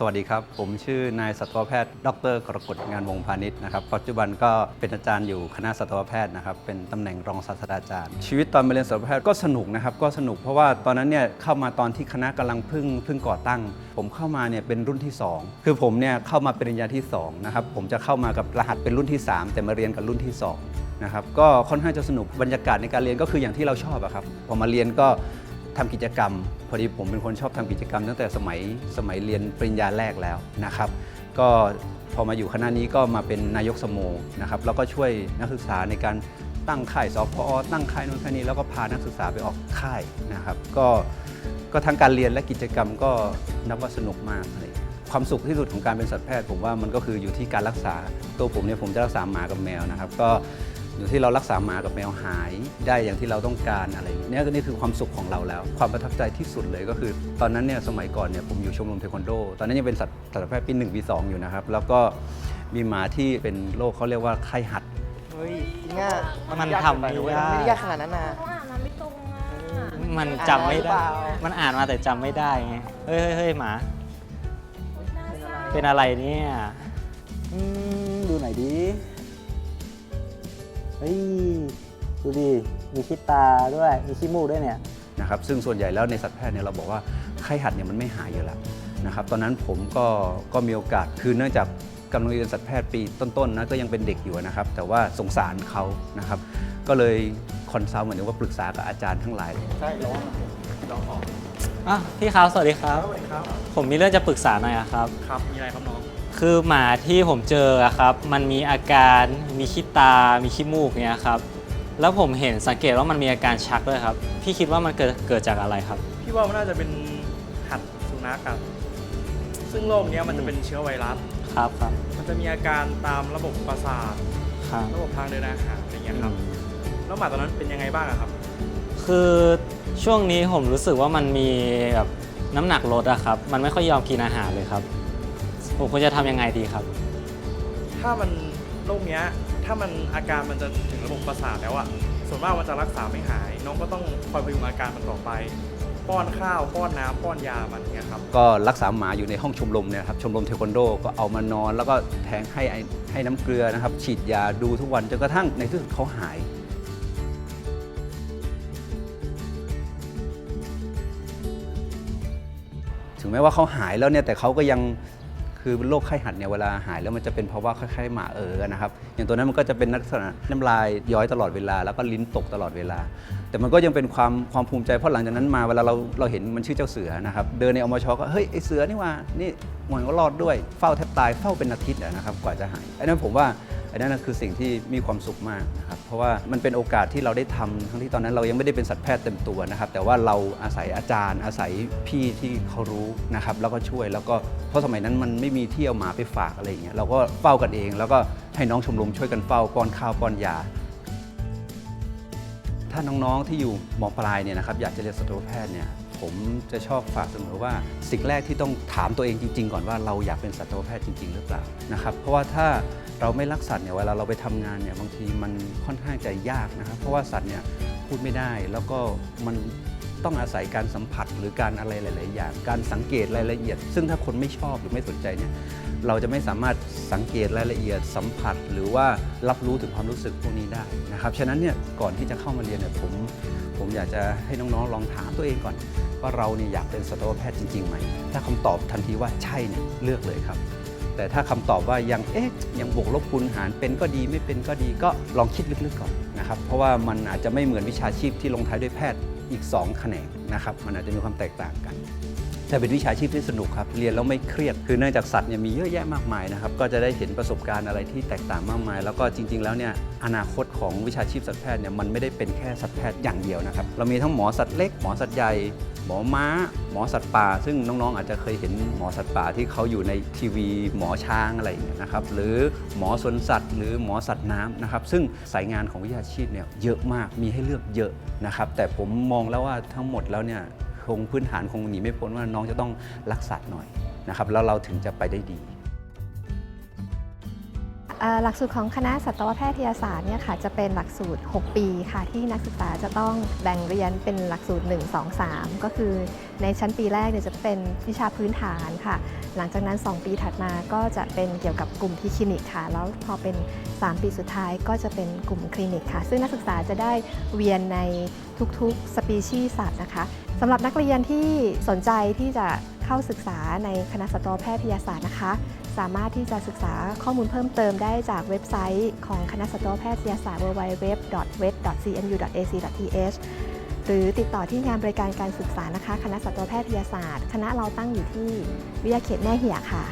สวัสดีครับ ผมชื่อนายสัตวแพทย์ ดรกรกฎงานวงพาณิชย์นะครับปัจจุบันก็เป็นอาจารย์อยู่คณะสัตวแพทย์นะครับเป็นตำแหน่งรองศาสตราจารย์ ชีวิตตอนมาเรียนสัตวแพทย์ก็สนุกนะครับก็สนุกเพราะว่าตอนนั้นเนี่ยเข้ามาตอนที่คณะกำลังพิ่งพิ่งก่อตั้ง ผมเข้ามาเนี่ยเป็นรุ่นที่ 2 คือผมเนี่ยเข้ามาปริญญาที่2นะครับผมจะเข้ามากับรหัสเป็นรุ่นที่ 3 แต่มาเรียนกับรุ่นที่ 2นะครับก็ค่อนข้างจะสนุกบรรยากาศในการเรียนก็คืออย่างที่เราชอบอะครับพอมาเรียนก็ ทำกิจกรรม พอดีผมเป็นคนชอบทำกิจกรรม ตั้งแต่สมัยสมัยเรียนปริญญาแรกแล้วนะครับ ก็พอมาอยู่คณะนี้ก็มาเป็นนายกสโมนะครับแล้วก็ช่วยนักศึกษาในการตั้งค่ายสพอตั้งค่ายนู่นค่ายนี้แล้วก็พานักศึกษาไปออกค่ายนะครับก็ก็ทั้งการเรียนและกิจกรรมก็นับว่าสนุกมากอะไรความสุขที่สุดของการเป็นสัตวแพทย์ ผมว่ามันก็คืออยู่ที่การรักษาตัวผมเนี่ยผมจะรักษาหมากับแมวนะครับ ก็ อยู่ที่เรารักษาหมากับแมวหายได้อย่างที่เราต้องการอะไรอย่างเงี้ยเนี่ยก็นี่คือความสุขของเราแล้ว ความประทับใจที่สุดเลยก็คือ ตอนนั้นเนี่ยสมัยก่อนเนี่ยผมอยู่ชมรมเทควันโด ตอนนั้นยังเป็นสัตวสัตวแพทย์ปีหนึ่งปีสองอยู่นะครับ แล้วก็มีหมาที่เป็นโรคเขาเรียกว่าไข้หัด เฮ้ยจริงอะมันทำไม่ได้ ไม่ได้ยากขนาดนั้นนะเขาอ่านมาไม่ตรงอะมันจำไม่ได้ อ่านมาหรือเปล่ามันอ่านมาแต่จำไม่ได้ไง เฮ้ยเฮ้ยเฮ้ยหมาเป็นอะไรเนี่ย อืมดูหน่อยดิ เฮ้ยดูดิมีขี้ตาด้วยมีขี้มูกด้วยเนี่ยนะครับซึ่งส่วนใหญ่แล้วในสัตวแพทย์เนี่ยเราบอกว่าไข้หัดเนี่ยมันไม่หายอยู่แล้วนะครับตอนนั้นผมก็ก็มีโอกาสคือเนื่องจากกำลังเรียนสัตวแพทย์ปีต้นๆนะก็ยังเป็นเด็กอยู่นะครับแต่ว่าสงสารเขานะครับก็เลยคอนซัลท์เหมือนว่าปรึกษากับอาจารย์ทั้งหลายเลยใช่ร้อนอะพี่ครับสวัสดีครับ สวัสดีครับ ผมมีเรื่องจะปรึกษาหน่อยอะครับ ครับ มีอะไรครับน้อง คือหมาที่ผมเจออะครับ มันมีอาการมีขี้ตา มีขี้มูกเนี่ยครับ แล้วผมเห็นสังเกตว่ามันมีอาการชักด้วยครับ พี่คิดว่ามันเกิดเกิดจากอะไรครับ พี่ว่ามันน่าจะเป็นหัดสุนัขครับซึ่งโรคเนี้ยมันจะเป็นเชื้อไวรัส ครับครับมันจะมีอาการตามระบบประสาท ครับระบบทางเดินอาหารอะไรเงี้ยครับ แล้วหมาตัวนั้นเป็นยังไงบ้างอะครับ คือช่วงนี้ผมรู้สึกว่ามันมีแบบน้ำหนักลดอะครับ มันไม่ค่อยยอมกินอาหารเลยครับ ผมควรจะทำยังไงดีครับ ถ้ามันโรคเนี้ย ถ้ามันอาการมันจะถึงระบบประสาทแล้วอะส่วนมากมันจะรักษาไม่หาย น้องก็ต้องคอยพยุงอาการมันต่อไป ป้อนข้าว ป้อนน้ำป้อนยามันเงี้ยครับ ก็รักษาหมาอยู่ในห้องชมรมเนี่ยครับชมรมเทควันโดก็เอามานอน แล้วก็แทงให้ไอ้ให้น้ำเกลือนะครับ ฉีดยาดูทุกวันจนกระทั่งในที่สุดเขาหาย ถึงแม้ว่าเขาหายแล้วเนี่ยแต่เขาก็ยัง คือโรคไข้หัดเนี่ยเวลาหายแล้วมันจะเป็นเพราะว่าคล้ายๆหมาเออนะครับ อย่างตัวนั้นมันก็จะเป็นลักษณะน้ำลายย้อยตลอดเวลา แล้วก็ลิ้นตกตลอดเวลา แต่มันก็ยังเป็นความความภูมิใจเพราะหลังจากนั้นมาเวลาเราเราเห็นมันชื่อเจ้าเสือนะครับเดินในอมชก็เฮ้ยไอเสือนี่ว่านี่มันก็รอดด้วยเฝ้าแทบตายเฝ้าเป็นอาทิตย์นะครับกว่าจะหายอันนั้นผมว่าอันนั้นคือสิ่งที่มีความสุขมากนะครับ เพราะว่ามันเป็นโอกาสที่เราได้ทำทั้งที่ตอนนั้นเรายังไม่ได้เป็นสัตวแพทย์เต็มตัวนะครับ แต่ว่าเราอาศัยอาจารย์อาศัยพี่ที่เขารู้นะครับ แล้วก็ช่วยแล้วก็เพราะสมัยนั้นมันไม่มีที่เอาหมาไปฝากอะไรอย่างเงี้ยเราก็เฝ้ากันเอง แล้วก็ให้น้องชมรมช่วยกันเฝ้าป้อนข้าวป้อนยาถ้าน้องๆที่อยู่มปลายเนี่ยนะครับอยากจะเรียนสัตวแพทย์เนี่ย ผมจะชอบฝากเสมอว่า สิ่งแรกที่ต้องถามตัวเองจริง ๆ ก่อนว่าเราอยากเป็นสัตวแพทย์จริง ๆ หรือเปล่านะครับ เพราะว่าถ้าเราไม่รักสัตว์เนี่ยเวลาเราไปทำงานเนี่ยบางทีมันค่อนข้างจะยากนะครับ เพราะว่าสัตว์เนี่ยพูดไม่ได้แล้วก็มันต้องอาศัยการสัมผัสหรือการอะไรหลาย ๆ อย่าง การสังเกตรายละเอียด ซึ่งถ้าคนไม่ชอบหรือไม่สนใจเนี่ยเราจะไม่สามารถสังเกตรายละเอียด สัมผัส หรือว่ารับรู้ถึงความรู้สึกพวกนี้ได้นะครับฉะนั้นเนี่ยก่อนที่จะเข้ามาเรียนเนี่ยผมผมอยากจะให้น้อง ๆ ลองถามตัวเองก่อน ว่าเราเนี่ยอยากเป็นสัตวแพทย์จริงๆไหม ถ้าคำตอบทันทีว่าใช่เนี่ยเลือกเลยครับ แต่ถ้าคำตอบว่ายังเอ๊ะยังบวกลบคูณหารเป็นก็ดีไม่เป็นก็ดีก็ลองคิดลึกๆก่อนนะครับ เพราะว่ามันอาจจะไม่เหมือนวิชาชีพที่ลงท้ายด้วยแพทย์อีกสองแขนงนะครับ มันอาจจะมีความแตกต่างกันแต่เป็นวิชาชีพที่สนุกครับ เรียนแล้วไม่เครียด คือเนื่องจากสัตว์เนี่ยมีเยอะแยะมากมายนะครับ ก็จะได้เห็นประสบการณ์อะไรที่แตกต่างมากมาย แล้วก็จริง ๆ แล้วเนี่ยอนาคตของวิชาชีพสัตวแพทย์เนี่ยมันไม่ได้เป็นแค่สัตวแพทย์อย่างเดียวนะครับ เรามีทั้งหมอสัตว์เล็กหมอสัตว์ใหญ่ หมอม้า หมอสัตว์ป่า ซึ่งน้องๆอาจจะเคยเห็นหมอสัตว์ป่าที่เขาอยู่ในทีวี หมอช้างอะไรอย่างเงี้ยนะครับหรือหมอสวนสัตว์ หรือหมอสัตว์น้ำนะครับซึ่งสายงานของวิชาชีพเนี่ยเยอะมากมีให้เลือกเยอะนะครับแต่ผมมองแล้วว่าทั้งหมดแล้วเนี่ยคงพื้นฐานคงหนีไม่พ้นว่าน้องจะต้องรักสัตว์หน่อยนะครับแล้วเราถึงจะไปได้ดี หลักสูตรของคณะสัตวแพทยศาสตร์เนี่ยค่ะจะเป็นหลักสูตร 6 ปีค่ะ ที่นักศึกษาจะต้องแบ่งเรียนเป็นหลักสูตร 1 2 3 ก็คือในชั้นปีแรกเนี่ยจะเป็นวิชาพื้นฐานค่ะ หลังจากนั้น 2 ปีถัดมาก็จะเป็นเกี่ยวกับกลุ่มที่คลินิกค่ะ แล้วพอเป็น 3 ปีสุดท้ายก็จะเป็นกลุ่มคลินิกค่ะ ซึ่งนักศึกษาจะได้เวียนในทุกๆสปีชีส์สัตว์นะคะสำหรับนักเรียนที่สนใจที่จะเข้าศึกษาในคณะสัตวแพทยศาสตร์นะคะ สามารถที่จะศึกษาข้อมูลเพิ่มเติมได้จากเว็บไซต์ของคณะสัตวแพทยศาสตร์ www.vet.cnu.ac.th หรือติดต่อที่งานบริการการศึกษานะคะ คณะสัตวแพทยศาสตร์ คณะเราตั้งอยู่ที่วิทยาเขตแม่เหียค่ะ